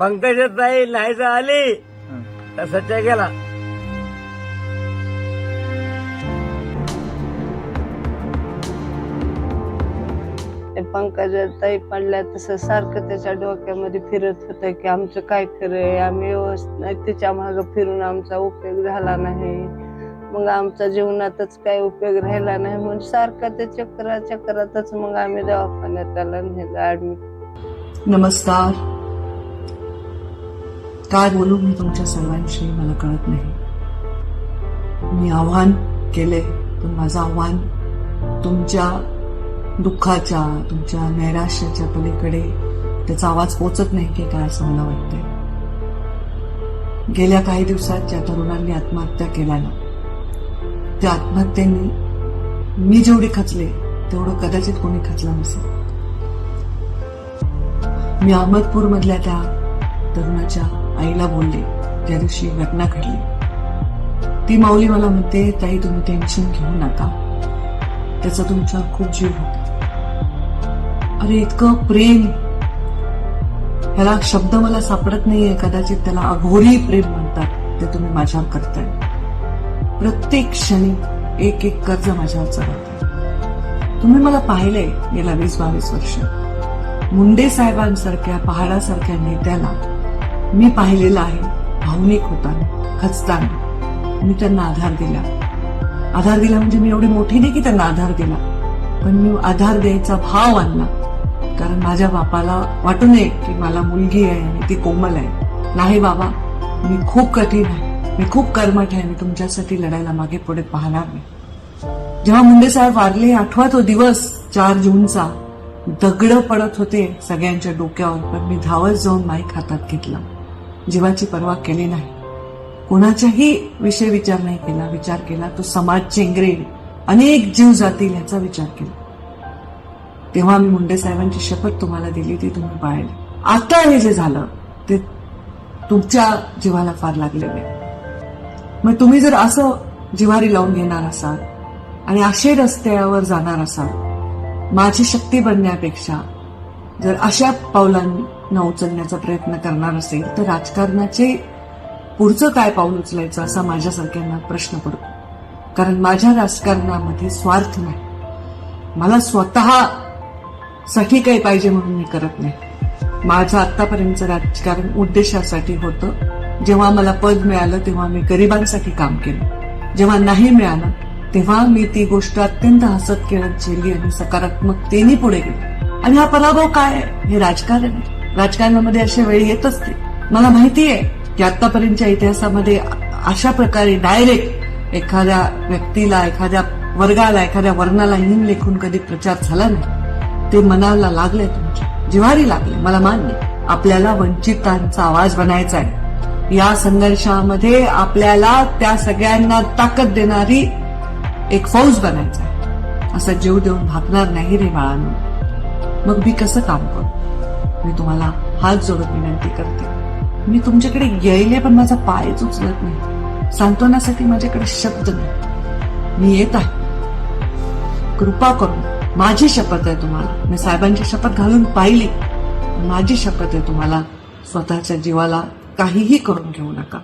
पंकजाताई नाही तर आली. तर सच्चा गेला. ते पंकजाताई पडल्या तसं सारखं त्याच्या डोक्यामध्ये फिरत होतं की आमचं काय खरंय आम्ही व्यवस्थित तिच्या मागं फिरून आमचा उपयोग झाला नाही. मग आमच्या जीवनातच काही उपयोग राहिला नाही? म्हणून सारखं ते चक्रा चक्रातच मग आम्ही दवाखान्यात त्याला नेलं ऍडमिट नमस्कार. काय बोलू मी तुमच्या सर्वांशी मला कळत नाही. मी आव्हान केले पण माझं आव्हान तुमच्या दुःखाच्या तुमच्या नैराश्याच्या पलीकडे त्याचा आवाज पोचत नाही की काय असं मला वाटतंय. गेल्या काही दिवसात ज्या तरुणांनी आत्महत्या केल्या ना त्या आत्महत्येने मी जेवढी खचले तेवढं कदाचित कोणी खचलं नसेल. मी अहमदपूर मधल्या त्या तरुणाच्या आईला बोलले त्या दिवशी घटना घडली. ती माऊली मला म्हणते ताई तुम्ही टेन्शन घेऊ नका. त्याचा तुमचा खूप जीव होता. अरे इतकं प्रेम. ह्याला शब्द मला सापडत नाहीये कदाचित त्याला अघोरी प्रेम म्हणतात. ते तुम्ही माझ्यावर करताय. प्रत्येक क्षणी एक एक कर्ज माझ्यावर चढवताय तुम्ही मला पाहिलंय गेल्या वीस बावीस वर्ष. मुंडे साहेबांसारख्या पहाडासारख्या नेत्याला मी पाहिलेलं आहे. भावनिक होताना खचताना. मी त्यांना आधार दिला. आधार दिला म्हणजे मी एवढी मोठी नाही की त्यांना आधार दिला. पण मी आधार द्यायचा भाव आणला. कारण माझ्या बापाला वाटू नये की मला मुलगी आहे आणि ती कोमल आहे. नाही बाबा मी खूप कठीण आहे. मी खूप कर्मठ आहे. मी तुमच्यासाठी लढायला मागे पुढे पाहणार नाही. जेव्हा मुंडे साहेब वारले आठवा तो दिवस चार जूनचा दगड पडत होते सगळ्यांच्या डोक्यावर पण मी धावत जाऊन माईक हातात घेतला. जीवाची पर्वा केली नाही. कोणाच्याही विषय विचार नाही केला विचार केला तो समाज चेंगरेल अनेक जीव जातील याचा विचार केला. तेव्हा मी मुंडे साहेबांची शपथ तुम्हाला दिली ती तुम्ही पाळली. आता हे जे झालं ते तुमच्या जीवाला फार लागलेलं आहे. मग तुम्ही जर असं जिवारी लावून घेणार असाल आणि असे रस्त्यावर जाणार असाल माझी शक्ती बनण्यापेक्षा जर अशा पावलांनी न उचलण्याचा प्रयत्न करणार असेल तर राजकारणाचे पुढचं काय पाऊल उचलायचं असा माझ्यासारख्यांना प्रश्न पडतो. कारण माझ्या राजकारणामध्ये स्वार्थ नाही. मला स्वतः साठी काही पाहिजे म्हणून मी करत नाही. माझं आतापर्यंतचं राजकारण उद्देशासाठी होतं. जेव्हा मला पद मिळालं तेव्हा मी गरिबांसाठी काम केलं. जेव्हा नाही मिळालं तेव्हा मी ती गोष्ट अत्यंत हसत खेळत झेली आणि सकारात्मकतेने पुढे गेली. आणि हा पराभव काय हे राजकारण आहे. राजकारणामध्ये अशा वेळी येतच असते. मला माहिती आहे की आतापर्यंतच्या इतिहासामध्ये अशा प्रकारे डायरेक्ट एखाद्या व्यक्तीला एखाद्या वर्गाला एखाद्या वर्णाला हिन लेखून कधी प्रचार झाला नाही. ते मनाला लागले तुमच्या जिव्हारी लागले मला मान्य आपल्याला वंचितांचा आवाज बनायचा आहे. या संघर्षामध्ये आपल्याला त्या सगळ्यांना ताकद देणारी एक फौज बनायचा आहे. असं जीव देऊन भागणार नाही रे बाळांनो. मग मी कसं काम करू? मी तुम्हाला हात जोडत विनंती करते. मी तुमच्याकडे येईले पण माझा पायच उचलत नाही. सांत्वनासाठी माझ्याकडे शब्द नाही. मी येत आहे. कृपा करून माझी शपथ आहे तुम्हाला. मी साहेबांची शपथ घालून पाहिली. माझी शपथ आहे तुम्हाला स्वतःच्या जीवाला काहीही करून घेऊ नका.